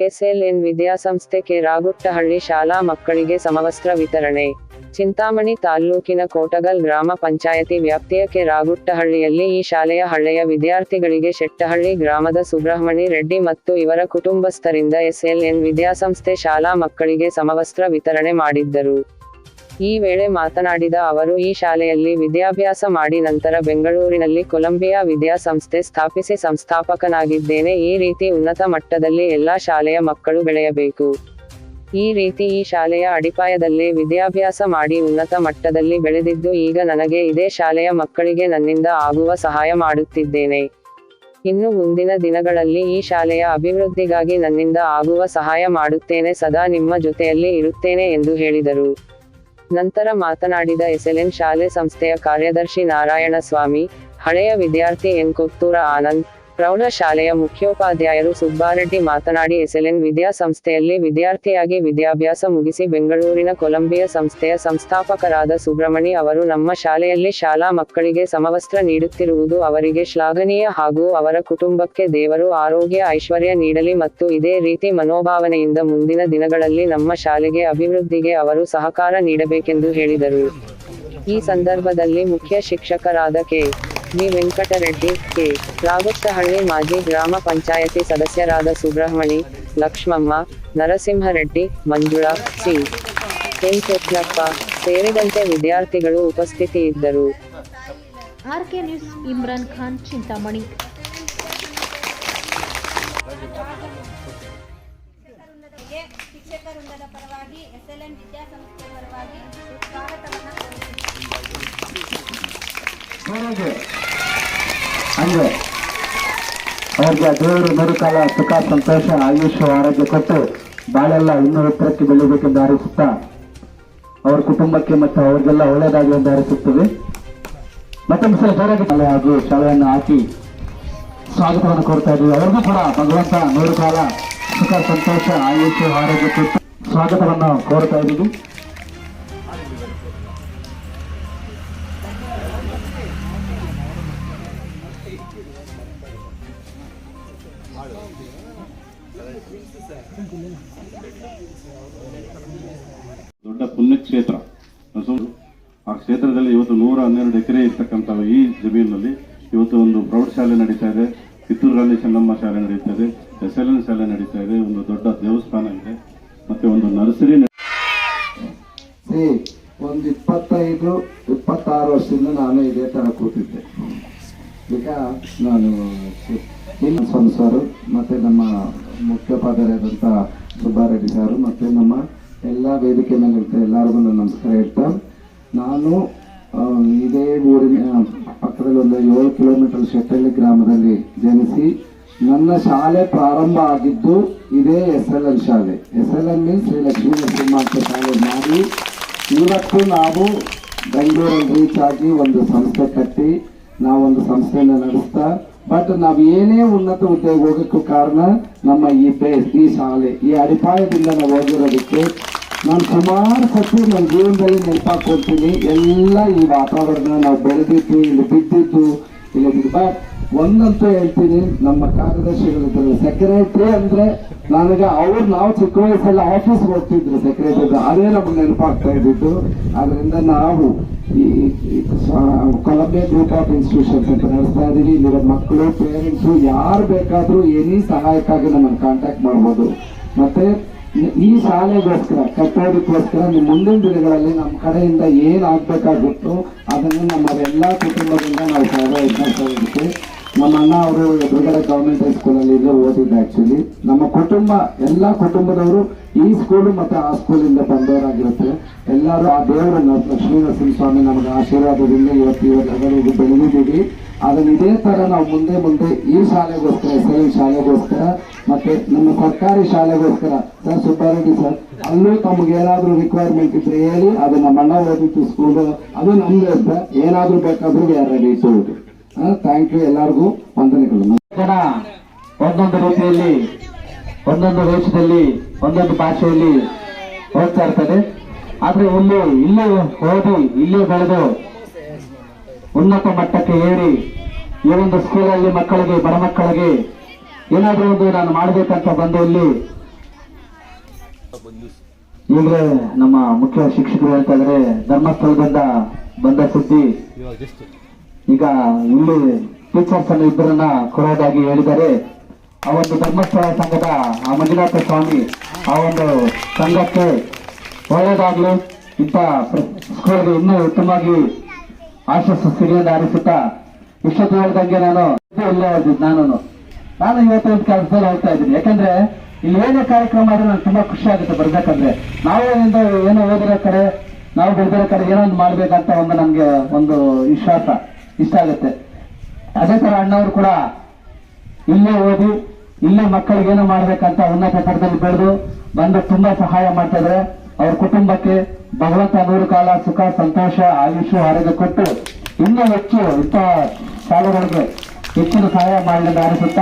SLN ವಿದ್ಯಾಸಂಸ್ಥೆ K Raguttahalli ಶಾಲಾ ಮಕ್ಕಳಿಗೆ ಸಮವಸ್ತ್ರ ವಿತರಣೆ. ಚಿಂತಾಮಣಿ ತಾಲ್ಲೂಕಿನ ಕೋಟಗಲ್ ಗ್ರಾಮ ಪಂಚಾಯತಿ ವ್ಯಾಪ್ತಿಯ ಕೆ ರಾಗುಟ್ಟಹಳ್ಳಿಯಲ್ಲಿ ಈ ಶಾಲೆಯ ಹಳ್ಳೆಯ ವಿದ್ಯಾರ್ಥಿಗಳಿಗೆ ಶೆಟ್ಟಹಳ್ಳಿ ಗ್ರಾಮದ ಸುಬ್ರಹ್ಮಣಿ ರೆಡ್ಡಿ ಮತ್ತು ಇವರ ಕುಟುಂಬಸ್ಥರಿಂದ ಎಸ್ಎಲ್ಎನ್ ವಿದ್ಯಾಸಂಸ್ಥೆ ಶಾಲಾ ಮಕ್ಕಳಿಗೆ ಸಮವಸ್ತ್ರ ವಿತರಣೆ ಮಾಡಿದ್ದರು. ಈ ವೇಳೆ ಮಾತನಾಡಿದ ಅವರು, ಈ ಶಾಲೆಯಲ್ಲಿ ವಿದ್ಯಾಭ್ಯಾಸ ಮಾಡಿ ನಂತರ ಬೆಂಗಳೂರಿನಲ್ಲಿ ಕೊಲಂಬಿಯಾ ವಿದ್ಯಾಸಂಸ್ಥೆ ಸ್ಥಾಪಿಸಿ ಸಂಸ್ಥಾಪಕನಾಗಿದ್ದೇನೆ. ಈ ರೀತಿ ಉನ್ನತ ಮಟ್ಟದಲ್ಲಿ ಎಲ್ಲಾ ಶಾಲೆಯ ಮಕ್ಕಳು ಬೆಳೆಯಬೇಕು. ಈ ರೀತಿ ಈ ಶಾಲೆಯ ಅಡಿಪಾಯದಲ್ಲೇ ವಿದ್ಯಾಭ್ಯಾಸ ಮಾಡಿ ಉನ್ನತ ಮಟ್ಟದಲ್ಲಿ ಬೆಳೆದಿದ್ದು, ಈಗ ನನಗೆ ಇದೇ ಶಾಲೆಯ ಮಕ್ಕಳಿಗೆ ನನ್ನಿಂದ ಆಗುವ ಸಹಾಯ ಮಾಡುತ್ತಿದ್ದೇನೆ. ಇನ್ನು ಮುಂದಿನ ದಿನಗಳಲ್ಲಿ ಈ ಶಾಲೆಯ ಅಭಿವೃದ್ಧಿಗಾಗಿ ನನ್ನಿಂದ ಆಗುವ ಸಹಾಯ ಮಾಡುತ್ತೇನೆ, ಸದಾ ನಿಮ್ಮ ಜೊತೆಯಲ್ಲಿ ಇರುತ್ತೇನೆ ಎಂದು ಹೇಳಿದರು. ನಂತರ ಮಾತನಾಡಿದ ಎಸ್ಎಲ್ಎನ್ ಶಾಲೆ ಸಂಸ್ಥೆಯ ಕಾರ್ಯದರ್ಶಿ ನಾರಾಯಣ ಸ್ವಾಮಿ ಹಳೆಯ ವಿದ್ಯಾರ್ಥಿ ಎನ್. ಕೊತ್ತೂರ ಆನಂದ್ ಪ್ರೌಢ ಶಾಲೆಯ ಮುಖ್ಯೋಪಾಧ್ಯಾಯರು ಸುಬ್ಬಾರೆಡ್ಡಿ ಮಾತನಾಡಿ ಎಸ್ಎಲ್ಎನ್ ವಿದ್ಯಾಸಂಸ್ಥೆಯಲ್ಲಿ ವಿದ್ಯಾರ್ಥಿಯಾಗಿ ವಿದ್ಯಾಭ್ಯಾಸ ಮುಗಿಸಿ ಬೆಂಗಳೂರಿನ ಕೊಲಂಬಿಯಾ ಸಂಸ್ಥೆಯ ಸಂಸ್ಥಾಪಕರಾದ ಸುಬ್ರಹ್ಮಣಿ ಅವರು ನಮ್ಮ ಶಾಲೆಯಲ್ಲಿ ಶಾಲಾ ಮಕ್ಕಳಿಗೆ ಸಮವಸ್ತ್ರ ನೀಡುತ್ತಿರುವುದು ಅವರಿಗೆ ಶ್ಲಾಘನೀಯ ಹಾಗೂ ಅವರ ಕುಟುಂಬಕ್ಕೆ ದೇವರು ಆರೋಗ್ಯ, ಐಶ್ವರ್ಯ ನೀಡಲಿ ಮತ್ತು ಇದೇ ರೀತಿ ಮನೋಭಾವನೆಯಿಂದ ಮುಂದಿನ ದಿನಗಳಲ್ಲಿ ನಮ್ಮ ಶಾಲೆಗೆ ಅಭಿವೃದ್ಧಿಗೆ ಅವರು ಸಹಕಾರ ನೀಡಬೇಕೆಂದು ಹೇಳಿದರು. ಈ ಸಂದರ್ಭದಲ್ಲಿ ಮುಖ್ಯ ಶಿಕ್ಷಕರಾದ K. V Venkatareddy K. Raguttahalli ಮಾಜಿ ಗ್ರಾಮ ಪಂಚಾಯತಿ ಸದಸ್ಯರಾದ ಸುಬ್ರಹ್ಮಣಿ ಲಕ್ಷ್ಮಮ್ಮ ನರಸಿಂಹರೆಡ್ಡಿ ಮಂಜುಳಾ ಸಿ. ಎನ್ ಕೃಷ್ಣಪ್ಪ ಸೇರಿದಂತೆ ವಿದ್ಯಾರ್ಥಿಗಳು ಉಪಸ್ಥಿತಿಯಿದ್ದರು. ಇದ್ದರು ಕೆ ನ್ಯೂಸ್ ಇಮ್ರಾನ್ ಖಾನ್ ಚಿಂತಾಮಣಿ. ಶಿಕ್ಷಕವೃಂದರಿಗೆ ಶಿಕ್ಷಕ ವೃಂದದ ಪರವಾಗಿ ಎಸ್ಎಲ್ಎನ್ ವಿದ್ಯಾಸಂಸ್ಥೆ ಹಂಗೆ ಅವ್ರಿಗೆ ದೇವರು ಮರುಕಾಲ ಸುಖ, ಸಂತೋಷ, ಆಯುಷ, ಆರೋಗ್ಯ ಕೊಟ್ಟು ಬಾಳೆಲ್ಲ ಇನ್ನೂ ಎತ್ತರಕ್ಕೆ ಬೆಳಿಬೇಕೆಂದು ಹಾರೈಸುತ್ತಾ ಅವ್ರ ಕುಟುಂಬಕ್ಕೆ ಮತ್ತು ಅವ್ರಿಗೆಲ್ಲ ಒಳ್ಳೆಯದಾಗಲಿ ಎಂದು ಹಾರಿಸುತ್ತೇವೆ ಮತ್ತೊಂದು ಸಲ ಜೋರಾಗಿ ಶಾಲೆ ಹಾಗೂ ಶಾಲೆಯನ್ನು ಹಾಕಿ ಸ್ವಾಗತವನ್ನು ಕೊಡ್ತಾ ಇದ್ದೀವಿ. ಅವ್ರಿಗೂ ಕೂಡ ಭಗವಂತ ನೂರು ಕಾಲ ಸುಖ, ಸಂತೋಷ, ಆಯುಷ, ಆರೋಗ್ಯ ಕೊಟ್ಟು ಸ್ವಾಗತವನ್ನು ಕೋರ್ತಾ ಇದ್ದೀವಿ. ಕ್ಷೇತ್ರದಲ್ಲಿ ಇವತ್ತು ನೂರ ಹನ್ನೆರಡು ಎಕರೆ ಇರ್ತಕ್ಕಂಥ ಈ ಜಮೀನಿನಲ್ಲಿ ಇವತ್ತು ಒಂದು ಪ್ರೌಢಶಾಲೆ ನಡೀತಾ ಇದೆ. ಕಿತ್ತೂರು ಗಾಂಧಿ ಚೆನ್ನಮ್ಮ ಶಾಲೆ ನಡೀತಾ ಇದೆ. ಎಸ್ ಎಲ್ ಎನ್ ಶಾಲೆ ನಡೀತಾ ಇದೆ. ಒಂದು ದೊಡ್ಡ ದೇವಸ್ಥಾನ ಇದೆ. ಮತ್ತೆ ಒಂದು ನರ್ಸರಿ ಒಂದು ಇಪ್ಪತ್ತೈದು, ಇಪ್ಪತ್ತಾರು ವರ್ಷದಿಂದ ನಾನು ಇದೇ ತರ ಕೂತಿದ್ದೆ. ಈಗ ನಾನು ಇನ್ನು ಸ್ವಾಮಿ ಸರ್, ಮತ್ತೆ ನಮ್ಮ ಮುಖ್ಯೋಪಾಧ್ಯಾಯರಾದಂಥ ಸುಬ್ಬಾರೆಡ್ಡಿ ಸಾರು, ಮತ್ತೆ ನಮ್ಮ ಎಲ್ಲ ವೇದಿಕೆ ಮೇಲೆ ಇರ್ತಾರೆ, ಎಲ್ಲರಿಗೂ ನಮಸ್ಕಾರ ಹೇಳ್ತಾ, ನಾನು ಇದೇ ಊರಿನ ಪಕ್ಕದಲ್ಲಿ ಒಂದು ಏಳು ಕಿಲೋಮೀಟರ್ ಶೆಟ್ಟಳ್ಳಿ ಗ್ರಾಮದಲ್ಲಿ ಜನಿಸಿ ನನ್ನ ಶಾಲೆ ಪ್ರಾರಂಭ ಆಗಿದ್ದು ಇದೇ ಎಸ್ ಎಲ್ ಎಲ್ ಶಾಲೆ. S L means Shri Lakshmi Narasimha ಶಾಲೆ ಮಾಡಿ ಇವತ್ತು ನಾವು ಬೆಂಗಳೂರಲ್ಲಿ ರೀಚ್ ಆಗಿ ಒಂದು ಸಂಸ್ಥೆ ಕಟ್ಟಿ ನಾವೊಂದು ಸಂಸ್ಥೆಯನ್ನು ನಡೆಸ್ತಾ, ಬಟ್ ನಾವು ಏನೇ ಉನ್ನತ ಹುದ್ದೆಗೆ ಹೋಗೋಕ್ಕೂ ಕಾರಣ ನಮ್ಮ ಈ ಬೇಸ್ ಈ ಶಾಲೆ, ಈ ಅಡಿಪಾಯದಿಂದ ನಾವು ಹೋಗಿರೋದಕ್ಕೆ ನಾನು ಸುಮಾರು ಸತಿ ನನ್ನ ಜೀವನದಲ್ಲಿ ನೆನಪಾಕೊಳ್ತೀನಿ ಎಲ್ಲ ಈ ವಾತಾವರಣ ನಾವು ಬೆಳೆದಿತ್ತು ಇಲ್ಲಿ ಬಿದ್ದಿದ್ದು, ಇಲ್ಲಿ ಬಟ್ ಒಂದಂತೂ ಹೇಳ್ತೀನಿ, ನಮ್ಮ ಕಾರ್ಯದರ್ಶಿಗಳಿದ್ರು ಸೆಕ್ರೆಟರಿ ಅಂದ್ರೆ ನನಗೆ ಅವ್ರು ನಾವು ಚಿಕ್ಕ ವಯಸ್ಸಲ್ಲಿ ಆಫೀಸ್ ಹೋಗ್ತಿದ್ರು ಸೆಕ್ರೆಟರಿ ಅದೇ ನಮ್ಗೆ ನೆನಪಾಗ್ತಾ ಇದ್ದಿದ್ದು. ಅದರಿಂದ ನಾವು ಈ ಕೊಲಂಬಿಯಾ ಗ್ರೂಪ್ ಆಫ್ ಇನ್ಸ್ಟಿಟ್ಯೂಷನ್ಸ್ ಅಂತ ನಡೆಸ್ತಾ ಇದ್ದೀವಿ. ಇಲ್ಲಿರೋ ಮಕ್ಕಳು ಪೇರೆಂಟ್ಸು ಯಾರು ಬೇಕಾದರೂ ಎನಿ ಸಹಾಯಕ್ಕಾಗಿ ನಮ್ಮನ್ನು ಕಾಂಟ್ಯಾಕ್ಟ್ ಮಾಡ್ಬೋದು. ಮತ್ತೆ ಈ- ಶಾಲೆಗೋಸ್ಕರ, ಕಟ್ಟೋದಕ್ಕೋಸ್ಕರ ನಿಮ್ಮ ಮುಂದಿನ ದಿನಗಳಲ್ಲಿ ನಮ್ಮ ಕಡೆಯಿಂದ ಏನು ಆಗಬೇಕಾಗುತ್ತೋ ಅದನ್ನು ನಮ್ಮದೆಲ್ಲ ಕುಟುಂಬದಿಂದ ನಾವು ಸಹಾಯ ಇದ್ದಕ್ಕೆ ನಮ್ಮ ಅಣ್ಣ ಅವರು ಎದುರುಗಡೆ ಗವರ್ಮೆಂಟ್ ಹೈಸ್ಕೂಲಲ್ಲಿ ಇದ್ದು ಓದಿದ್ದು ಆ್ಯಕ್ಚುಲಿ ನಮ್ಮ ಕುಟುಂಬ, ಎಲ್ಲ ಕುಟುಂಬದವರು ಈ ಸ್ಕೂಲು ಮತ್ತೆ ಆ ಸ್ಕೂಲಿಂದ ಬಂದವರಾಗಿರುತ್ತೆ ಎಲ್ಲರೂ ಆ ದೇವರನ್ನು ಲಕ್ಷ್ಮೀ ಸ್ವಾಮಿ ನಮಗೆ ಆಶೀರ್ವಾದದಿಂದ ಇವತ್ತು ಇವತ್ತು ಬೆಳೆದಿದ್ದೀವಿ ಅದನ್ನ ಇದೇ ಥರ ನಾವು ಮುಂದೆ ಮುಂದೆ ಈ ಶಾಲೆಗೋಸ್ಕರ ಎಸ್ ಎಲ್ ಶಾಲೆಗೋಸ್ಕರ ಮತ್ತೆ ನಮ್ಮ ಸರ್ಕಾರಿ ಶಾಲೆಗೋಸ್ಕರ, ಸರ್ ಸುಬ್ಬಾರೆಡ್ಡಿ ಸರ್, ಅಲ್ಲೂ ತಮ್ಗೆ ಏನಾದರೂ ರಿಕ್ವೈರ್ಮೆಂಟ್ ಇದ್ರೆ ಹೇಳಿ ಅದು ನಮ್ಮ ಅಣ್ಣ ಓದಿತ್ತು ಸ್ಕೂಲ್ ಅದು ನಮ್ಮದೇ ಸರ್. ಏನಾದರೂ ಬೇಕಾದರೂ ಯಾರು ಥ್ಯಾಂಕ್ ಯು ಎಲ್ಲರಿಗೂ. ವಂದನೆಗಳು. ಒಂದೊಂದು ರೀತಿಯಲ್ಲಿ, ಒಂದೊಂದು ದೇಶದಲ್ಲಿ ಒಂದೊಂದು ಭಾಷೆಯಲ್ಲಿ ಓದ್ತಾ ಇರ್ತದೆ. ಆದ್ರೆ ಇಲ್ಲಿ, ಇಲ್ಲೇ ಓದಿ, ಇಲ್ಲೇ ಬೆಳೆದು ಉನ್ನತ ಮಟ್ಟಕ್ಕೆ ಏರಿ ಈ ಒಂದು ಸ್ಕೂಲಲ್ಲಿ ಮಕ್ಕಳಿಗೆ, ಬಡ ಮಕ್ಕಳಿಗೆ ಏನಾದರೂ ಒಂದು ನಾನು ಮಾಡಬೇಕಂತ ಬಂದು ಇಲ್ಲಿ ಈಗಲೇ ನಮ್ಮ ಮುಖ್ಯ ಶಿಕ್ಷಕರು ಹೇಳ್ತಾ ಇದ್ರೆ, ಧರ್ಮಸ್ಥಳದಿಂದ ಬಂದ ಸುದ್ದಿ. ಈಗ ಇಲ್ಲಿ ಟೀಚರ್ಸ್ ಅನ್ನು ಇಬ್ಬರನ್ನ ಕೊಡೋದಾಗಿ ಹೇಳಿದ್ದಾರೆ. ಆ ಒಂದು ಧರ್ಮಸ್ಥಳ ಸಂಘದ ಆ ಮಂಜುನಾಥ ಸ್ವಾಮಿ ಆ ಒಂದು ಸಂಘಕ್ಕೆ ಒಳ್ಳೆಯದಾಗಲಿ ಇಂಥ ಸ್ಕೂಲ್ಗೆ ಇನ್ನೂ ಉತ್ತಮವಾಗಿ ಆಶಿಸ್ ಸಿರಿಯನ್ನು ಆರಿಸುತ್ತಾ ಇಷ್ಟೊತ್ತು ಹೇಳ್ದಂಗೆ ನಾನು ಇಲ್ಲೇ ಇದ್ದಿದ್ದು ನಾನು ನಾನು ಇವತ್ತು ಒಂದು ಕೆಲಸದಲ್ಲಿ ಹೋಗ್ತಾ ಇದ್ದೀನಿ. ಯಾಕಂದ್ರೆ ಇಲ್ಲಿ ಏನೇ ಕಾರ್ಯಕ್ರಮ ಆದ್ರೆ ನನಗೆ ತುಂಬಾ ಖುಷಿ ಆಗುತ್ತೆ ಬರ್ಬೇಕಂದ್ರೆ. ನಾವು ಏನೋ ಏನೋ ಓದಿರೋ ಕಡೆ, ನಾವು ಬೆಳೆದಿರೋ ಕಡೆ ಏನೋ ಒಂದು ಮಾಡ್ಬೇಕಂತ ಒಂದು ನಮ್ಗೆ ಒಂದು ವಿಶ್ವಾಸ, ಇಷ್ಟ ಆಗುತ್ತೆ. ಅದೇ ತರ ಅಣ್ಣವರು ಕೂಡ ಇಲ್ಲೇ ಓದಿ, ಇಲ್ಲೇ ಮಕ್ಕಳಿಗೆ ಏನೋ ಮಾಡ್ಬೇಕಂತ ಉನ್ನತ ಪದದಲ್ಲಿ ಬೆಳೆದು ಬಂದು ತುಂಬಾ ಸಹಾಯ ಮಾಡ್ತಾ ಇದ್ದಾರೆ. ಅವ್ರ ಕುಟುಂಬಕ್ಕೆ ಭಗವಂತ ನೂರು ಕಾಲ ಸುಖ, ಸಂತೋಷ ಆಯುಷ್ಯ ಆರೋಗ್ಯ ಕೊಟ್ಟು ಇನ್ನೂ ಹೆಚ್ಚು ಇಂಥ ಶಾಲೆಗಳಿಗೆ ಹೆಚ್ಚಿನ ಸಹಾಯ ಮಾಡಲಿ ಅನಿಸುತ್ತ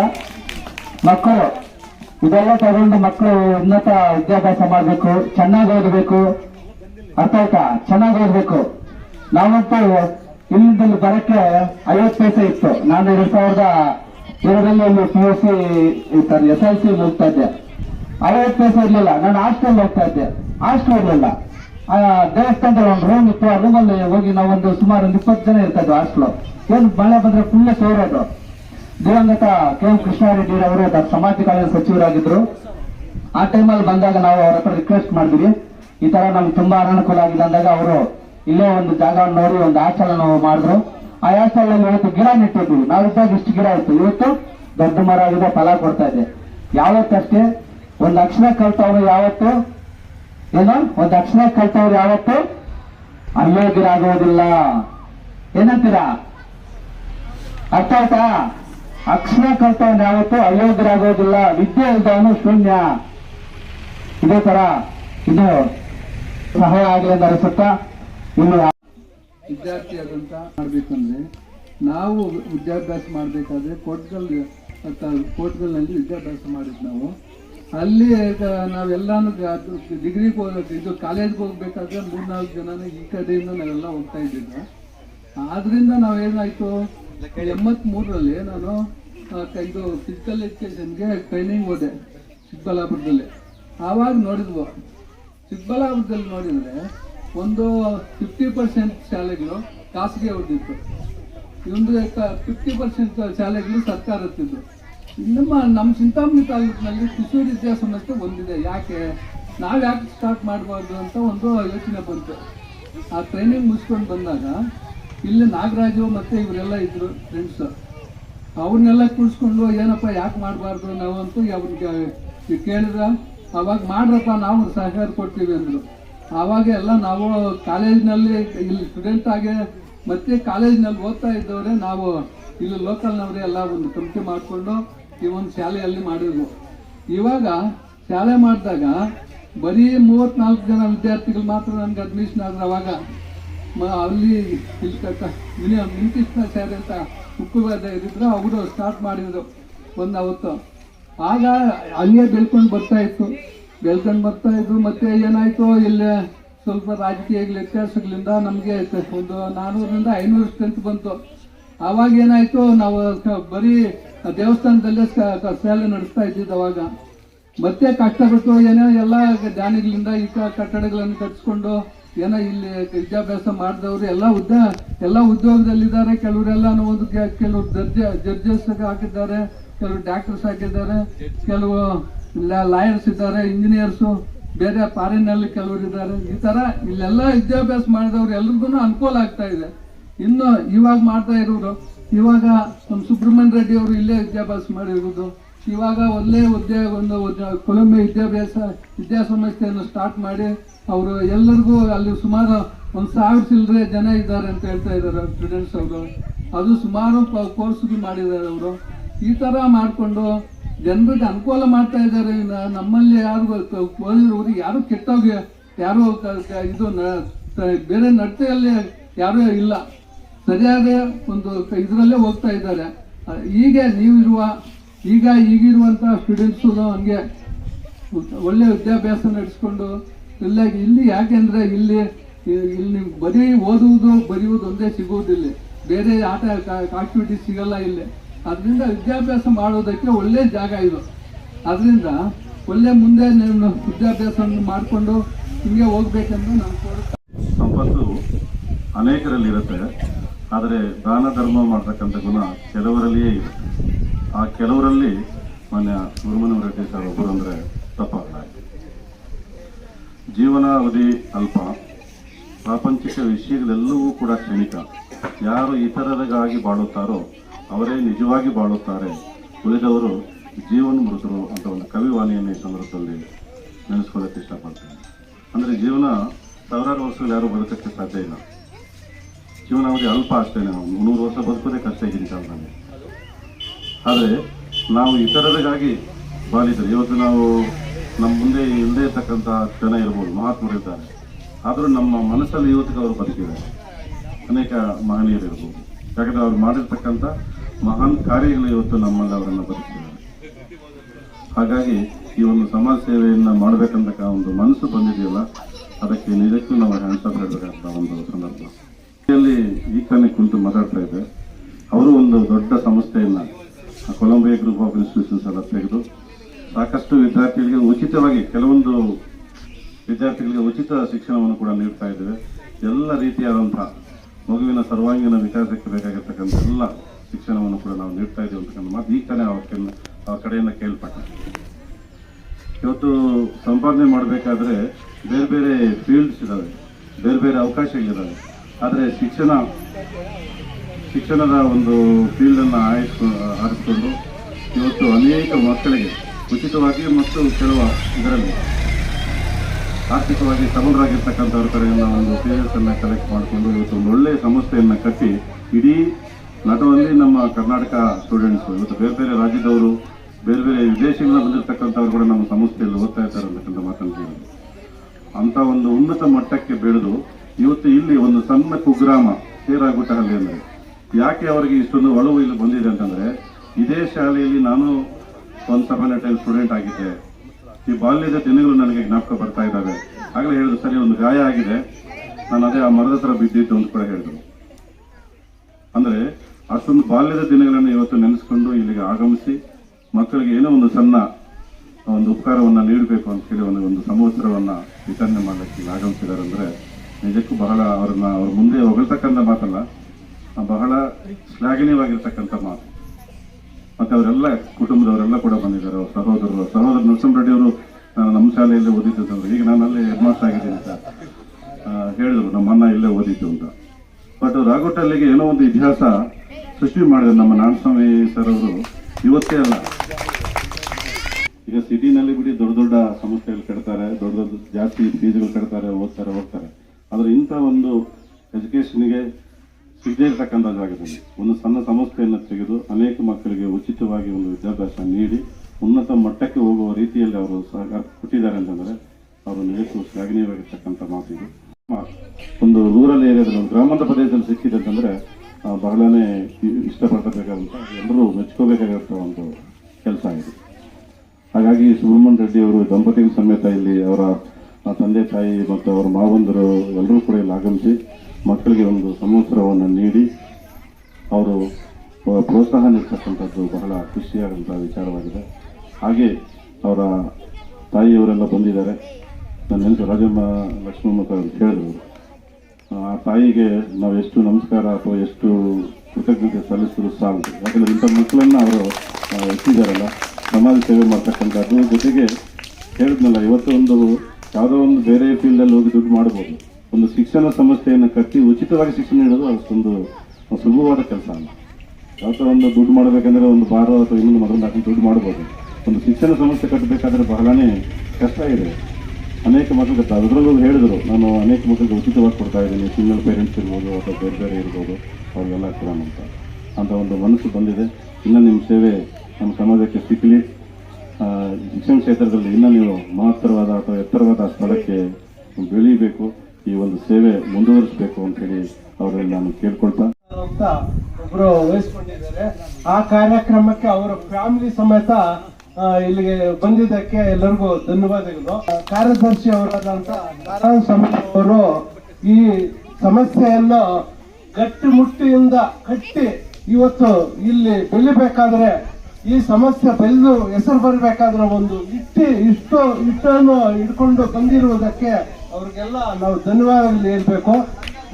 ಮಕ್ಕಳು, ಇದೆಲ್ಲ ತಗೊಂಡು ಮಕ್ಕಳು ಉನ್ನತ ವಿದ್ಯಾಭ್ಯಾಸ ಮಾಡಬೇಕು, ಚೆನ್ನಾಗಿ ಓದಬೇಕು. ಅರ್ಥ ಆಯ್ತಾ? ಚೆನ್ನಾಗಿ ಓದಬೇಕು. ನಾವಂತೂ ಇಲ್ಲಿಂದ ಇಲ್ಲಿ ಬರಕ್ಕೆ ಐವತ್ತು ಪೈಸೆ ಇತ್ತು. ನಾನು ಎರಡ್ ಸಾವಿರದ ಎರಡರಲ್ಲಿ ಒಂದು P U C S L C ಹೋಗ್ತಾ ಇದ್ದೆ. ಐವತ್ತು ಪೈಸೆ ಇರಲಿಲ್ಲ. ನಾನು ಹಾಸ್ಟೆಲ್ ಹೋಗ್ತಾ ಇದ್ದೆ. ಹಾಸ್ಟೆಲ್ ಇರ್ಲಿಲ್ಲ. ಆ, ದೇವಸ್ಥಾನದಲ್ಲಿ ಒಂದು ರೂಮ್ ಇತ್ತು. ಆ ರೂಮಲ್ಲಿ ಹೋಗಿ ನಾವೊಂದು ಸುಮಾರು ಒಂದು ಇಪ್ಪತ್ತು ಜನ ಇರ್ತಾ ಇದ್ವಿ ಹಾಸ್ಟೆಲ್ ಏನು ಮಳೆ ಬಂದ್ರೆ ಫುಲ್ ಸೋರೋದು. ದಿವಂಗತ ಕೆ ಎಂ ಕೃಷ್ಣಾರೆಡ್ಡಿ ಅವರು ಸಮಾಜ ಕಲ್ಯಾಣ ಸಚಿವರಾಗಿದ್ರು. ಆ ಟೈಮಲ್ಲಿ ಬಂದಾಗ ನಾವು ಅವ್ರ ಹತ್ರ ರಿಕ್ವೆಸ್ಟ್ ಮಾಡಿದ್ವಿ. ಈ ತರ ನಮ್ಗೆ ತುಂಬಾ ಅನಾನುಕೂಲ ಆಗಿದೆ ಅಂದಾಗ ಅವರು ಇಲ್ಲೇ ಒಂದು ಜಾಗವನ್ನು ನೋಡಿ ಒಂದು ಆಚರಣೆ ನಾವು ಮಾಡಿದ್ರು. ಆ ಆಚರಣೆಯಲ್ಲಿ ಇವತ್ತು ಗಿಡ ನೆಟ್ಟಿದ್ವಿ ನಾವಿದ್ದಾಗ ಇಷ್ಟು ಗಿಡ ಇತ್ತು. ಇವತ್ತು ದೊಡ್ಡ ಮರ ಆಗಿದೆ, ಫಲ ಕೊಡ್ತಾ ಇದೆ. ಯಾವತ್ತಷ್ಟೇ? ಒಂದು ಅಕ್ಷರ ಕಲ್ತವ್ರು ಯಾವತ್ತು? ಏನು? ಒಂದು ಅಕ್ಷರ ಕಲ್ತವ್ರು ಯಾವತ್ತು? ಅಯೋಗ್ಯರಾಗೋದಿಲ್ಲ. ಏನಂತೀರಾ? ಅರ್ಥ ಆಯ್ತಾ? ಅಕ್ಷರ ಕಲ್ತವನ್ ಯಾವತ್ತು? ಅಯೋಗ್ಯರಾಗೋದಿಲ್ಲ. ವಿದ್ಯೆ ಇದ್ದವನು ಶೂನ್ಯ. ಇದೇ ತರ. ಇದು ಸಹಾಯ ಆಗಲಿ ಅಂತ ಅನಿಸುತ್ತಾ? ಇನ್ನು ವಿದ್ಯಾರ್ಥಿ ಆದಂತ ಮಾಡ್ಬೇಕಂದ್ರೆ ನಾವು ವಿದ್ಯಾಭ್ಯಾಸ ಮಾಡಬೇಕಾದ್ರೆ ಕೋಟ್ಗಲ್ ಕೋಟ್ಗಲ್ನಲ್ಲಿ ವಿದ್ಯಾಭ್ಯಾಸ ಮಾಡಿದ್ ನಾವು. ಅಲ್ಲಿ ನಾವೆಲ್ಲಾನು ಡಿಗ್ರಿಗೆ ಹೋಗೋದು ಇದು ಕಾಲೇಜ್ಗೆ ಹೋಗ್ಬೇಕಾದ್ರೆ ಮೂರ್ನಾಲ್ಕು ಜನ ಈ ಕಡೆಯಿಂದ ನಾವೆಲ್ಲ ಹೋಗ್ತಾ ಇದ್ದಿದ್ದು ಆದ್ರಿಂದ ನಾವೇನಾಯ್ತು ಎಂಬತ್ ಮೂರರಲ್ಲಿ ನಾನು ಇದು ಫಿಸಿಕಲ್ ಎಜುಕೇಶನ್ಗೆ ಟ್ರೈನಿಂಗ್ ಹೋದೆ ಚಿಕ್ಕಬಳ್ಳಾಪುರದಲ್ಲಿ. ಆವಾಗ ನೋಡಿದ್ವು, ಚಿಕ್ಕಬಳ್ಳಾಪುರದಲ್ಲಿ ನೋಡಿದ್ರೆ ಒಂದು ಫಿಫ್ಟಿ ಪರ್ಸೆಂಟ್ ಶಾಲೆಗಳು ಖಾಸಗಿ ಅವ್ರದ್ದಿತ್ತು. ಒಂದು ಫಿಫ್ಟಿ ಪರ್ಸೆಂಟ್ ಶಾಲೆಗಳು ಸರ್ಕಾರದ್ದಿದ್ದು. ನಮ್ಮ ನಮ್ಮ ಚಿಂತಾಮಣಿ ತಾಲೂಕಿನಲ್ಲಿ ಕಿಶೋರ್ ಸಮಸ್ಯೆ ಒಂದಿದೆ. ಯಾಕೆ? ನಾವು ಯಾಕೆ ಸ್ಟಾರ್ಟ್ ಮಾಡಬಾರ್ದು ಅಂತ ಒಂದು ಯೋಚನೆ ಬಂತು. ಆ ಟ್ರೈನಿಂಗ್ ಮುಗಿಸ್ಕೊಂಡು ಬಂದಾಗ ಇಲ್ಲಿ ನಾಗರಾಜು ಮತ್ತು ಇವರೆಲ್ಲ ಇದ್ದರು ಫ್ರೆಂಡ್ಸು ಅವ್ರನ್ನೆಲ್ಲ ಕೂರಿಸ್ಕೊಂಡು ಏನಪ್ಪ ಯಾಕೆ ಮಾಡಬಾರ್ದು ನಾವಂತೂ ಅವ್ರಿಗೆ ಕೇಳಿದ್ರೆ. ಅವಾಗ ಮಾಡ್ರಪ್ಪ ನಾವು ಸಹಕಾರ ಕೊಡ್ತೀವಿ ಅಂದರು. ಆವಾಗ ಎಲ್ಲ ನಾವು ಕಾಲೇಜಿನಲ್ಲಿ ಇಲ್ಲಿ ಸ್ಟೂಡೆಂಟ್ ಆಗಿ ಮತ್ತೆ ಕಾಲೇಜಿನಲ್ಲಿ ಓದ್ತಾ ಇದ್ದವ್ರೆ, ನಾವು ಇಲ್ಲಿ ಲೋಕಲ್ನವರೇ ಎಲ್ಲ ಒಂದು ಕಮಿಟಿ ಮಾಡಿಕೊಂಡು ಈ ಒಂದು ಶಾಲೆಯಲ್ಲಿ ಮಾಡಿದ್ರು. ಇವಾಗ ಶಾಲೆ ಮಾಡಿದಾಗ ಬರೀ ಮೂವತ್ನಾಲ್ಕು ಜನ ವಿದ್ಯಾರ್ಥಿಗಳು ಮಾತ್ರ ನನಗೆ ಅಡ್ಮಿಷನ್ ಆದ್ರೆ ಅವಾಗ. ಅಲ್ಲಿ ಇಲ್ಲಿ ಮಿಂಕೃಷ್ಣ ಸರ್ ಅಂತ ಇದ್ರು ಅವರು ಸ್ಟಾರ್ಟ್ ಮಾಡಿದ್ರು ಒಂದು ಅವತ್ತು. ಆಗ ಅಲ್ಲಿಯೇ ಬೆಳ್ಕೊಂಡು ಬರ್ತಾ ಇತ್ತು. ಬೆಳ್ಕೊಂಡು ಬರ್ತಾ ಇದ್ರು, ಮತ್ತೆ ಏನಾಯ್ತು ಇಲ್ಲಿ, ಸ್ವಲ್ಪ ರಾಜಕೀಯ ವ್ಯತ್ಯಾಸಗಳಿಂದ ನಮಗೆ ಒಂದು ನಾನ್ನೂರರಿಂದ ಐನೂರು ಸ್ಟ್ರೆಂತ್ ಬಂತು. ಆವಾಗ ಏನಾಯ್ತು, ನಾವು ಬರೀ ದೇವಸ್ಥಾನದಲ್ಲೇ ಶಾಲೆ ನಡೆಸ್ತಾ ಇದ್ದಿದ್ದು ಅವಾಗ. ಮತ್ತೆ ಕಷ್ಟಪಟ್ಟು ಏನೋ ಎಲ್ಲ ದಾನಿಗಳಿಂದ ಈ ಕಟ್ಟಡಗಳನ್ನು ಕಟ್ಸ್ಕೊಂಡು ಏನೋ ಇಲ್ಲಿ ವಿದ್ಯಾಭ್ಯಾಸ ಮಾಡಿದವರು ಎಲ್ಲ ಉದ್ದ, ಎಲ್ಲ ಉದ್ಯೋಗದಲ್ಲಿದ್ದಾರೆ. ಕೆಲವರೆಲ್ಲ ಒಂದು ಕೆಲವರು ಕೆಲವು ದರ್ಜೆ ಜಡ್ಜಸ್ ಹಾಕಿದ್ದಾರೆ ಕೆಲವರು ಡಾಕ್ಟರ್ಸ್ ಹಾಕಿದ್ದಾರೆ ಕೆಲವು ಲಾಯರ್ಸ್ ಇದ್ದಾರೆ ಇಂಜಿನಿಯರ್ಸು ಬೇರೆ ಫಾರಿನ್ನಲ್ಲಿ ಕೆಲವರು ಇದ್ದಾರೆ ಈ ತರ ಇಲ್ಲೆಲ್ಲ ವಿದ್ಯಾಭ್ಯಾಸ ಮಾಡಿದವ್ರು ಎಲ್ರಿಗೂ ಅನುಕೂಲ ಆಗ್ತಾ ಇದೆ. ಇನ್ನು ಇವಾಗ ಮಾಡ್ತಾ ಇರೋರು ಇವಾಗ ನಮ್ಮ ಸುಬ್ರಹ್ಮಣ್ಯ ರೆಡ್ಡಿ ಅವರು ಇಲ್ಲೇ ವಿದ್ಯಾಭ್ಯಾಸ ಮಾಡಿರೋದು ಇವಾಗ ಒಳ್ಳೆ ಉದ್ಯೋಗ ಒಂದು ಉದ್ಯ- ಕೊಲಂಬೆ ವಿದ್ಯಾಭ್ಯಾಸ, ವಿದ್ಯಾಸಂಸ್ಥೆಯನ್ನು ಸ್ಟಾರ್ಟ್ ಮಾಡಿ ಅವರು ಎಲ್ಲರಿಗೂ ಅಲ್ಲಿ ಸುಮಾರು ಒಂದು ಸಾವಿರ ಚಿಲ್ಲರೆ ಜನ ಇದ್ದಾರೆ ಅಂತ ಹೇಳ್ತಾ ಇದ್ದಾರೆ ಸ್ಟೂಡೆಂಟ್ಸ್ ಅವರು. ಅದು ಸುಮಾರು ಕೋರ್ಸ್ಗಳು ಮಾಡಿದ್ದಾರೆ ಅವರು. ಈ ಥರ ಮಾಡಿಕೊಂಡು ಜನರಿಗೆ ಅನುಕೂಲ ಮಾಡ್ತಾ ಇದ್ದಾರೆ. ನಮ್ಮಲ್ಲಿ ಯಾರು ಓದಿರೋರು ಯಾರು ಕೆಟ್ಟೋಗಿ, ಯಾರು ಇದು ಬೇರೆ ನಡತೆಯಲ್ಲಿ ಯಾರೂ ಇಲ್ಲ. ಸರಿಯಾದ ಒಂದು ಇದರಲ್ಲೇ ಹೋಗ್ತಾ ಇದ್ದಾರೆ. ಈಗ ನೀವಿರುವ, ಈಗ ಈಗಿರುವಂತಹ ಸ್ಟೂಡೆಂಟ್ಸು ಹಂಗೆ ಒಳ್ಳೆ ವಿದ್ಯಾಭ್ಯಾಸ ನಡೆಸ್ಕೊಂಡು, ಇಲ್ಲ, ಇಲ್ಲಿ ಯಾಕೆಂದ್ರೆ ಇಲ್ಲಿ ಇಲ್ಲಿ ನಿಮ್ಗೆ ಬರೀ ಓದುವುದು, ಬರೆಯುವುದು ಒಂದೇ ಸಿಗುವುದಿಲ್ಲ. ಬೇರೆ ಆಟ ಆಕ್ಟಿವಿಟಿ ಸಿಗಲ್ಲ ಇಲ್ಲಿ. ಅದರಿಂದ ವಿದ್ಯಾಭ್ಯಾಸ ಮಾಡೋದಕ್ಕೆ ಒಳ್ಳೆ ಜಾಗ ಇದು. ಅದರಿಂದ ಒಳ್ಳೆ ಮುಂದೆ ನೀವು ವಿದ್ಯಾಭ್ಯಾಸವನ್ನು ಮಾಡಿಕೊಂಡು ಹಿಂಗೆ ಹೋಗ್ಬೇಕೆಂದು ನಾನು ಕೋರು ಸಂಪತ್ತು ಅನೇಕರಲ್ಲಿ ಇರುತ್ತೆ. ಆದರೆ ದಾನ ಧರ್ಮ ಮಾಡ್ತಕ್ಕಂಥ ಗುಣ ಕೆಲವರಲ್ಲಿಯೇ ಇದೆ. ಆ ಕೆಲವರಲ್ಲಿ ಮಾನ್ಯ ಗುರುಮನ ರೆಡ್ಡಿ ಸರ್ ಒಬ್ಬರು ಅಂದರೆ ತಪ್ಪಾಗಲ್ಲ ಜೀವನಾವಧಿ ಅಲ್ಪ. ಪ್ರಾಪಂಚಿಕ ವಿಷಯಗಳೆಲ್ಲವೂ ಕೂಡ ಕ್ಷಣಿಕ. ಯಾರು ಇತರರಿಗಾಗಿ ಬಾಳುತ್ತಾರೋ ಅವರೇ ನಿಜವಾಗಿ ಬಾಳುತ್ತಾರೆ. ಉಳಿದವರು ಜೀವನ ಮೃತರು ಅಂತ ಒಂದು ಕವಿವಾಣಿಯನ್ನು ಈ ಸಂದರ್ಭದಲ್ಲಿ ನೆನೆಸ್ಕೊಳ್ಳೋಕ್ಕೆ ಇಷ್ಟಪಡ್ತೀನಿ. ಅಂದರೆ ಜೀವನ ಸಾವಿರಾರು ವರ್ಷಗಳು ಯಾರು ಬದುಕಕ್ಕೆ ಸಾಧ್ಯ ಇಲ್ಲ. ಜೀವನಾವಧಿ ಅಲ್ಪ ಅಷ್ಟೇ ನಾವು. ನೂರು ವರ್ಷ ಬದುಕೋದೇ ಕಷ್ಟ ಈಗಿನ ಕಾಲದಲ್ಲಿ. ಆದರೆ ನಾವು ಇತರರಿಗಾಗಿ ಬಾಳಿದರೆ ಇವತ್ತು ನಾವು ನಮ್ಮ ಮುಂದೆ ಇಲ್ಲದೇ ಇರ್ತಕ್ಕಂಥ ಜನ ಇರ್ಬೋದು, ಮಹಾತ್ಮರು ಇದ್ದಾರೆ. ಆದರೂ ನಮ್ಮ ಮನಸ್ಸಲ್ಲಿ ಇವತ್ತಿಗೆ ಅವರು ಬದುಕಿದ್ದಾರೆ. ಅನೇಕ ಮಹನೀಯರು ಇರ್ಬೋದು. ಯಾಕಂದರೆ ಅವ್ರು ಮಾಡಿರ್ತಕ್ಕಂಥ ಮಹಾನ್ ಕಾರ್ಯಗಳು ಇವತ್ತು ನಮ್ಮಲ್ಲಿ ಅವರನ್ನು ಬದುಕಿದ್ದಾರೆ. ಹಾಗಾಗಿ ಈ ಒಂದು ಸಮಾಜ ಸೇವೆಯನ್ನು ಮಾಡಬೇಕಂತ ಒಂದು ಮನಸ್ಸು ಬಂದಿದೆಯಲ್ಲ, ಅದಕ್ಕೆ ನಿಜಕ್ಕೂ ನಾವು ಹ್ಯಾಂಡ್ಸ್ ಹೇಳಬೇಕಂತ ಒಂದು ಸಂದರ್ಭ. ಈ ತಾನೇ ಕುಳಿತು ಮಾತಾಡ್ತಾ ಇದ್ದೆ. ಅವರು ಒಂದು ದೊಡ್ಡ ಸಂಸ್ಥೆಯನ್ನ ಕೊಲಂಬಿಯ ಗ್ರೂಪ್ ಆಫ್ ಇನ್ಸ್ಟಿಟ್ಯೂಷನ್ಸ್ ಎಲ್ಲ ತೆಗೆದು ಸಾಕಷ್ಟು ವಿದ್ಯಾರ್ಥಿಗಳಿಗೆ ಉಚಿತವಾಗಿ, ಕೆಲವೊಂದು ವಿದ್ಯಾರ್ಥಿಗಳಿಗೆ ಉಚಿತ ಶಿಕ್ಷಣವನ್ನು ಕೂಡ ನೀಡ್ತಾ ಇದ್ದೇವೆ. ಎಲ್ಲ ರೀತಿಯಾದಂತಹ ಮಗುವಿನ ಸರ್ವಾಂಗೀಣ ವಿಕಾಸಕ್ಕೆ ಬೇಕಾಗಿರ್ತಕ್ಕಂಥ ಎಲ್ಲ ಶಿಕ್ಷಣವನ್ನು ಕೂಡ ನಾವು ನೀಡ್ತಾ ಇದ್ದೇವೆ ಅಂತಕ್ಕಂಥ ಮಾತು. ಈ ತಾನೇ ಅವ್ರ ಅವ್ರ ಕಡೆಯಿಂದ ಕೇಳ್ಪಟ್ಟೆ. ಇವತ್ತು ಸಂಪಾದನೆ ಮಾಡಬೇಕಾದ್ರೆ ಬೇರೆ ಬೇರೆ ಫೀಲ್ಡ್ಸ್ ಇದ್ದಾವೆ ಬೇರೆ ಬೇರೆ ಅವಕಾಶಗಳಿದ್ದಾವೆ ಆದರೆ ಶಿಕ್ಷಣ, ಶಿಕ್ಷಣದ ಒಂದು ಫೀಲ್ಡನ್ನು ಆಯ್ಸ್ಕೊ ಆರಿಸಿಕೊಂಡು ಇವತ್ತು ಅನೇಕ ಮಕ್ಕಳಿಗೆ ಉಚಿತವಾಗಿ ಮತ್ತು ಕೆಲವು ಇದರಲ್ಲಿ ಆರ್ಥಿಕವಾಗಿ ಸಬಲರಾಗಿರ್ತಕ್ಕಂಥವ್ರ ಕಡೆಯಿಂದ ಒಂದು ಪೇರೆಂಟ್ಸನ್ನು ಕಲೆಕ್ಟ್ ಮಾಡಿಕೊಂಡು ಇವತ್ತು ಒಂದು ಒಳ್ಳೆಯ ಸಂಸ್ಥೆಯನ್ನು ಕಟ್ಟಿ ಇಡೀ ನಾಟ್ ಓನ್ಲಿ ನಮ್ಮ ಕರ್ನಾಟಕ ಸ್ಟೂಡೆಂಟ್ಸ್ ಇವತ್ತು ಬೇರೆ ಬೇರೆ ರಾಜ್ಯದವರು, ಬೇರೆ ಬೇರೆ ವಿದೇಶಗಳಿಂದ ಬಂದಿರತಕ್ಕಂಥವ್ರು ಕೂಡ ನಮ್ಮ ಸಂಸ್ಥೆಯಲ್ಲಿ ಓದ್ತಾ ಇದ್ದಾರೆ ಅಂತಕ್ಕಂಥ ಮಾತನ್ನು ಅಂತ ಒಂದು ಉನ್ನತ ಮಟ್ಟಕ್ಕೆ ಬೆಳೆದು ಇವತ್ತು ಇಲ್ಲಿ ಒಂದು ಸಣ್ಣ ಕುಗ್ರಾಮ ಸೇರಾಗುಟ್ಟಹಳ್ಳಿ ಅಂದರೆ. ಯಾಕೆ ಅವರಿಗೆ ಇಷ್ಟೊಂದು ಒಳವು ಇಲ್ಲಿ ಬಂದಿದೆ ಅಂತಂದರೆ, ಇದೇ ಶಾಲೆಯಲ್ಲಿ ನಾನು ಒಂದು ಸಮಾನ ಟೈಮ್ ಸ್ಟೂಡೆಂಟ್ ಆಗಿದ್ದೆ. ಈ ಬಾಲ್ಯದ ದಿನಗಳು ನನಗೆ ಜ್ಞಾಪಕ ಬರ್ತಾ ಇದ್ದಾವೆ. ಆಗಲೇ ಹೇಳಿದ್ರು ಸರಿ, ಒಂದು ಗಾಯ ಆಗಿದೆ. ನಾನು ಅದೇ ಆ ಮರದ ಹತ್ರ ಬಿದ್ದಿದ್ದು ಅಂತ ಕೂಡ ಹೇಳಿದ್ರು. ಅಂದರೆ, ಅಷ್ಟೊಂದು ಬಾಲ್ಯದ ದಿನಗಳನ್ನು ಇವತ್ತು ನೆನೆಸ್ಕೊಂಡು ಇಲ್ಲಿಗೆ ಆಗಮಿಸಿ, ಮಕ್ಕಳಿಗೆ ಏನೋ ಒಂದು ಸಣ್ಣ ಒಂದು ಉಪಕಾರವನ್ನು ನೀಡಬೇಕು ಅಂತ ಹೇಳಿ ಒಂದು ಒಂದು ಸಂವತ್ಸರವನ್ನ ವಿತರಣೆ ಮಾಡಲಿಕ್ಕೆ ಆಗಮಿಸಿದ್ದಾರೆ ಅಂದ್ರೆ ನಿಜಕ್ಕೂ ಬಹಳ ಅವ್ರನ್ನ ಅವ್ರ ಮುಂದೆ ಹೊಗಳ್ತಕ್ಕಂಥ ಮಾತಲ್ಲ ಬಹಳ ಶ್ಲಾಘನೀಯವಾಗಿರ್ತಕ್ಕಂಥ ಮಾತು. ಮತ್ತೆ ಅವರೆಲ್ಲ ಕುಟುಂಬದವರೆಲ್ಲ ಕೂಡ ಬಂದಿದ್ದಾರೆ, ಅವ್ರ ಸಹೋದರರು ಸಹೋದರ ನರಸಿಂಹ ರೆಡ್ಡಿ ಅವರು ನಮ್ಮ ಶಾಲೆಯಲ್ಲೇ ಓದಿದ್ದು ಈಗ ನಾನು ಅಲ್ಲೇ ಹೆಡ್ ಮಾಸ್ಟರ್ ಆಗಿದ್ದೀನಿ ಅಂತ ಹೇಳಿದರು ನಮ್ಮ ಅಣ್ಣ ಇಲ್ಲೇ ಓದಿದ್ದು ಅಂತ. ಬಟ್ ರಾಘೋಟಲ್ಲಿಗೆ ಏನೋ ಒಂದು ಇತಿಹಾಸ ಸೃಷ್ಟಿ ಮಾಡಿದ್ರು ನಮ್ಮ ನಾರಾಯಣಸ್ವಾಮಿ ಸರ್ ಅವರು. ಇವತ್ತೇ ಅಲ್ಲ. ಈಗ ಸಿಟಿನಲ್ಲಿ ಬಿಡಿ ದೊಡ್ಡ ದೊಡ್ಡ ಸಂಸ್ಥೆಗಳು ಕಟ್ತಾರೆ ದೊಡ್ಡ ದೊಡ್ಡ ಜಾಸ್ತಿ ಫೀಸ್ಗಳು ಕಟ್ತಾರೆ ಓದ್ತಾರೆ, ಹೋಗ್ತಾರೆ. ಆದ್ರೆ ಇಂಥ ಒಂದು ಎಜುಕೇಷನ್ಗೆ ಸಿಗದೇ ಇರತಕ್ಕಂಥ ಜಾಗದಲ್ಲಿ ಒಂದು ಸಣ್ಣ ಸಂಸ್ಥೆಯನ್ನು ತೆಗೆದು ಅನೇಕ ಮಕ್ಕಳಿಗೆ ಉಚಿತವಾಗಿ ಒಂದು ವಿದ್ಯಾಭ್ಯಾಸ ನೀಡಿ ಉನ್ನತ ಮಟ್ಟಕ್ಕೆ ಹೋಗುವ ರೀತಿಯಲ್ಲಿ ಅವರು ಕೊಟ್ಟಿದ್ದಾರೆ ಅಂತಂದರೆ ಅವರು ನಿಜಕ್ಕೂ ಶ್ಲಾಘನೀಯವಾಗಿರ್ತಕ್ಕಂಥ ಮಾತಿದು ಒಂದು ರೂರಲ್ ಏರಿಯಾದಲ್ಲಿ ಒಂದು ಗ್ರಾಮಾಂತರ ಪ್ರದೇಶದಲ್ಲಿ ಸಿಕ್ಕಿದೆ ಅಂತಂದರೆ ಬಹಳನೇ ಇಷ್ಟಪಡಬೇಕಾದಂಥ ಎಲ್ಲರೂ ಒಂದು ಕೆಲಸ ಆಗಿದೆ ಹಾಗಾಗಿ ಸುಬ್ರಹ್ಮಣ್ಯ ರೆಡ್ಡಿ ಅವರು ದಂಪತಿಗಳ ಸಮೇತ ಇಲ್ಲಿ ಅವರ ಆ, ತಂದೆ ತಾಯಿ ಮತ್ತು ಅವರ ಮಾವಂದರು ಎಲ್ಲರೂ ಕೂಡ ಇಲ್ಲಿ ಆಗಮಿಸಿ ಮಕ್ಕಳಿಗೆ ಒಂದು ಸಂವತ್ಸರವನ್ನು ನೀಡಿ ಅವರು ಪ್ರೋತ್ಸಾಹ ನೀಡ್ತಕ್ಕಂಥದ್ದು ಬಹಳ ಖುಷಿಯಾದಂಥ ವಿಚಾರವಾಗಿದೆ. ಹಾಗೆ ಅವರ ತಾಯಿಯವರೆಲ್ಲ ಬಂದಿದ್ದಾರೆ. ನನ್ನ ಹೆಸರು ರಾಜಮ್ಮ ಲಕ್ಷ್ಮಮ್ಮ ಅಂತ ಹೇಳಿದರು. ಆ ತಾಯಿಗೆ ನಾವು ಎಷ್ಟು ನಮಸ್ಕಾರ ಅಥವಾ ಎಷ್ಟು ಕೃತಜ್ಞತೆ ಸಲ್ಲಿಸಿದ್ರು ಸಾಲದು ಯಾಕಂದರೆ ಇಂಥ ಮಕ್ಕಳನ್ನು ಅವರು ಎತ್ತಿದ್ದಾರಲ್ಲ ಸಮಾಜ ಸೇವೆ ಮಾಡ್ತಕ್ಕಂಥದ್ದು ಜೊತೆಗೆ ಹೇಳಿದ್ನಲ್ಲ ಇವತ್ತು ಒಂದು ಯಾವುದೋ ಒಂದು ಬೇರೆ ಫೀಲ್ಡಲ್ಲಿ ಹೋಗಿ ದುಡ್ಡು ಮಾಡ್ಬೋದು. ಒಂದು ಶಿಕ್ಷಣ ಸಂಸ್ಥೆಯನ್ನು ಕಟ್ಟಿ ಉಚಿತವಾಗಿ ಶಿಕ್ಷಣ ನೀಡೋದು ಅದಕ್ಕೊಂದು ಸುಲಭವಾದ ಕೆಲಸ ಅಲ್ಲ. ಥರ ಒಂದು ದುಡ್ಡು ಮಾಡಬೇಕಂದ್ರೆ ಒಂದು ಬಾರ ಅಥವಾ ಇನ್ನೊಂದು ಮಗನ ಹಾಕಿ ದುಡ್ಡು ಮಾಡ್ಬೋದು. ಒಂದು ಶಿಕ್ಷಣ ಸಂಸ್ಥೆ ಕಟ್ಟಬೇಕಾದ್ರೆ ಬಹಳನೇ ಕಷ್ಟ ಇದೆ. ಅನೇಕ ಮಕ್ಕಳು ಅದರಲ್ಲೂ ಹೇಳಿದ್ರು, ನಾನು ಅನೇಕ ಮಕ್ಕಳಿಗೆ ಉಚಿತವಾಗಿ ಕೊಡ್ತಾ ಇದ್ದೀನಿ ಸಿಂಗಲ್ ಪೇರೆಂಟ್ಸ್ ಇರ್ಬೋದು ಅಥವಾ ಬೇರೆ ಬೇರೆ ಇರ್ಬೋದು, ಅವ್ರಿಗೆಲ್ಲ ಕೂಡ ಅಂತ. ಅಂತ ಒಂದು ಮನಸ್ಸು ಬಂದಿದೆ. ಇನ್ನು ನಿಮ್ಮ ಸೇವೆ ನಮ್ಮ ಸಮಾಜಕ್ಕೆ ಸಿಕ್ಕಲಿ. ಶಿಕ್ಷಣ ಕ್ಷೇತ್ರದಲ್ಲಿ ಇನ್ನೂ ನೀವು ಮಹತ್ತರವಾದ ಅಥವಾ ಎತ್ತರವಾದ ಸ್ಥಳಕ್ಕೆ ಬೆಳೀಬೇಕು, ಈ ಒಂದು ಸೇವೆ ಮುಂದುವರಿಸಬೇಕು ಅಂತೇಳಿ ಅವರಲ್ಲಿ ನಾನು ಕೇಳ್ಕೊಳ್ತಾ ಒಬ್ರು ವಹಿಸ್ಕೊಂಡಿದ್ದಾರೆ. ಆ ಕಾರ್ಯಕ್ರಮಕ್ಕೆ ಅವರ ಫ್ಯಾಮಿಲಿ ಸಮೇತ ಇಲ್ಲಿಗೆ ಬಂದಿದ್ದಕ್ಕೆ ಎಲ್ಲರಿಗೂ ಧನ್ಯವಾದಗಳು. ಕಾರ್ಯದರ್ಶಿ ಅವರಾದಂತ ನಾರಾಯಣ ಸ್ವಾಮಿ ಅವರು ಈ ಸಮಸ್ಯೆಯನ್ನು ಗಟ್ಟಿಮುಟ್ಟಿಯಿಂದ ಕಟ್ಟಿ ಇವತ್ತು ಇಲ್ಲಿ ಬೆಳಿಬೇಕಾದ್ರೆ ಈ ಸಮಸ್ಯೆ ಬೆಳೆದು ಹೆಸರು ಬರಬೇಕಾದ್ರೆ ಒಂದು ಇಟ್ಟಿ, ಇಷ್ಟು, ಇಷ್ಟನ್ನು ಹಿಡ್ಕೊಂಡು ಬಂದಿರುವುದಕ್ಕೆ ಅವ್ರಿಗೆಲ್ಲ ನಾವು ಧನ್ಯವಾದಗಳು ಹೇಳ್ಬೇಕು.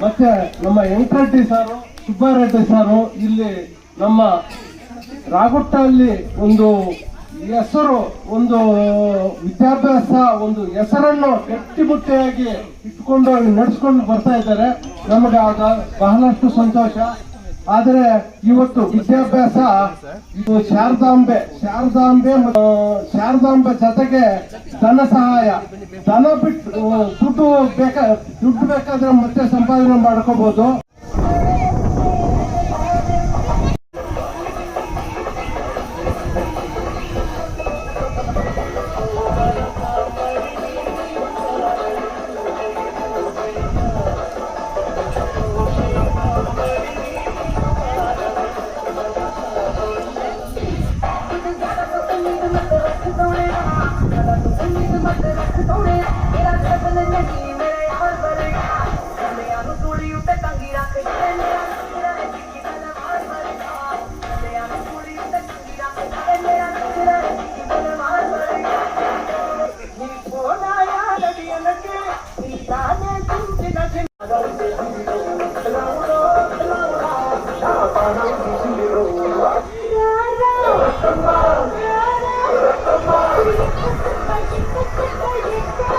ಮತ್ತೆ ನಮ್ಮ ವೆಂಕಟರೆಡ್ಡಿ ಸಾರು, ಸುಬ್ಬಾರೆಡ್ಡಿ ಸಾರು ಇಲ್ಲಿ ನಮ್ಮ ರಾಗುಟ್ಟಲ್ಲಿ ಒಂದು ಹೆಸರು, ಒಂದು ವಿದ್ಯಾಭ್ಯಾಸ, ಒಂದು ಹೆಸರನ್ನು ಗಟ್ಟಿಮುಟ್ಟಿಯಾಗಿ ಇಟ್ಕೊಂಡು ನಡೆಸ್ಕೊಂಡು ಬರ್ತಾ ಇದ್ದಾರೆ. ನಮಗೆ ಆಗ ಬಹಳಷ್ಟು ಸಂತೋಷ. ಆದರೆ ಇವತ್ತು ವಿದ್ಯಾಭ್ಯಾಸ ಇದು ಶಾರದಾಂಬೆ ಶಾರದಾಂಬೆ ಶಾರದಾಂಬೆ ಜೊತೆಗೆ ಧನ ಸಹಾಯ. ಧನ ಬಿಟ್ಟು ದುಡ್ಡು ಬೇಕಾ, ದುಡ್ಡು ಬೇಕಾದ್ರೆ ಮತ್ತೆ ಸಂಪಾದನೆ ಮಾಡ್ಕೋಬಹುದು ਤੂੰ ਸੰਨੀ ਮਤ ਰੱਖ ਸੋਹਣਿਆ ਮੇਰਾ ਜਗਨ ਨਹੀਂ Oh,